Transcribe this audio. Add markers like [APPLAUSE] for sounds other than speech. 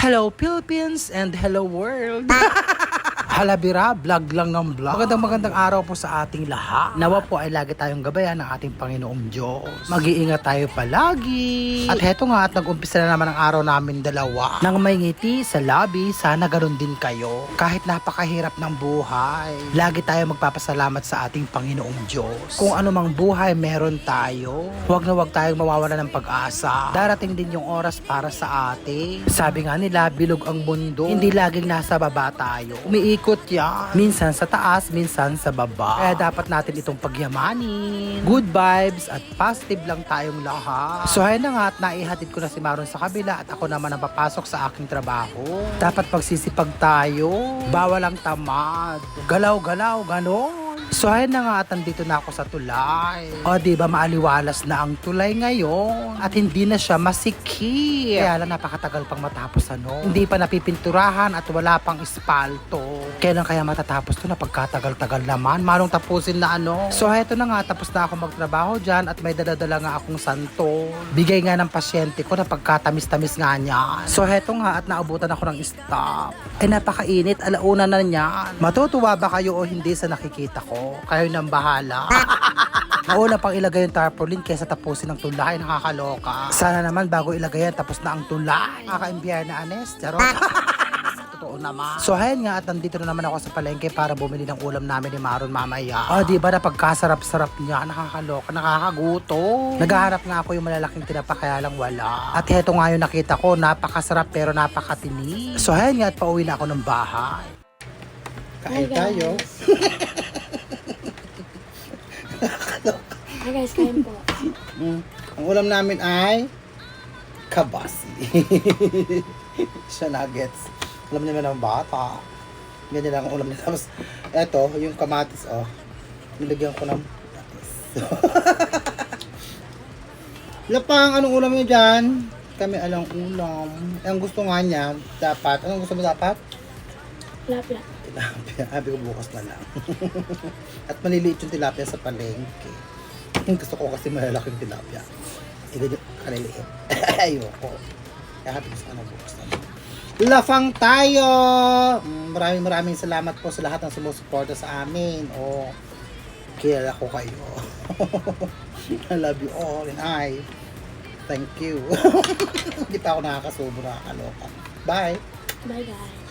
Hello Philippines and hello world! [LAUGHS] Halabira, vlog lang ng vlog. Magandang magandang araw po sa ating lahat. Nawa po ay lagi tayong gabayan ng ating Panginoong Diyos. Mag-iingat tayo palagi. At heto nga at nag-umpisa na naman ang araw namin dalawa. Nang may ngiti sa labi, sana ganoon din kayo. Kahit napakahirap ng buhay, lagi tayo magpapasalamat sa ating Panginoong Diyos. Kung ano mang buhay meron tayo, huwag na huwag tayong mawawala ng pag-asa. Darating din yung oras para sa atin. Sabi nga nila, bilog ang mundo. Hindi laging nasa baba tayo. Umiikot yan. Minsan sa taas, minsan sa baba. Kaya dapat natin itong pagyamanin. Good vibes at positive lang tayong lahat. So ayun na nga at naihatid ko na si Maron sa kabila at ako naman ang papasok sa aking trabaho. Dapat pagsisipag tayo. Bawal ang tamad. Galaw-galaw, ganon. So ayun na nga at nandito na ako sa tulay. O di ba maaliwalas na ang tulay ngayon at hindi na siya masikip. Kaya lang napakatagal pang matapos ano. Hindi pa napipinturahan at wala pang espalto. Kailan kaya matatapos to na pagkatagal-tagal naman? Manong tapusin na ano. So eto na nga tapos na ako magtrabaho dyan at may daladala nga akong santo. Bigay nga ng pasyente ko na pagkatamis-tamis nga niya. So heto nga at naabutan ako ng stop. Eh napakainit, alauna na niyan. Matutuwa ba kayo o hindi sa nakikita ko? Kayo nang bahala. [LAUGHS] Nauna pang ilagay yung tarpaulin kaysa tapusin ng tulay, nakakaloka. Sana naman bago ilagay yan, tapos na ang tulay. Nakaka-impiyar na anes, charot. [LAUGHS] Totoo naman. So ayun nga at nandito na naman ako sa palengke para bumili ng ulam namin ni Maron mamaya. Ah, di ba na pagkasarap-sarap niya, nakakaloka, nakakaguto. Naghahanap nga ako yung malalaking tinapa kaya lang wala. At heto nga yung nakita ko, napakasarap pero napakatini. So ayun nga at pauwi na ako ng bahay. Hi, guys. [LAUGHS] Hi guys, kain po. Mm. Ang ulam namin ay kabasi. [LAUGHS] Siya nuggets. Alam naman ng bata. Ganyan lang ang ulam niya. Tapos, eto, yung kamatis, oh. Nilagyan ko ng kamatis. [LAUGHS] Lapang, anong ulam niyo dyan? Kami alang ulam. Ang gusto nga niya, dapat, anong gusto mo dapat? Lapla. Tilapia. [LAUGHS] Sabi ko bukas na lang. At maliliit yung tilapia sa palengke. Yung [LAUGHS] gusto ko kasi malalaking tilapia. Ito yung kaliliit. [LAUGHS] Ayoko. Kaya sabi ko sana bukas na lang. Lafang tayo! Maraming maraming salamat po sa lahat ng sumusuporta sa amin. O, kilala ko kayo. [LAUGHS] I love you all and I thank you. Hindi pa ako nakakasubo, nakakaloka. Bye! Bye guys.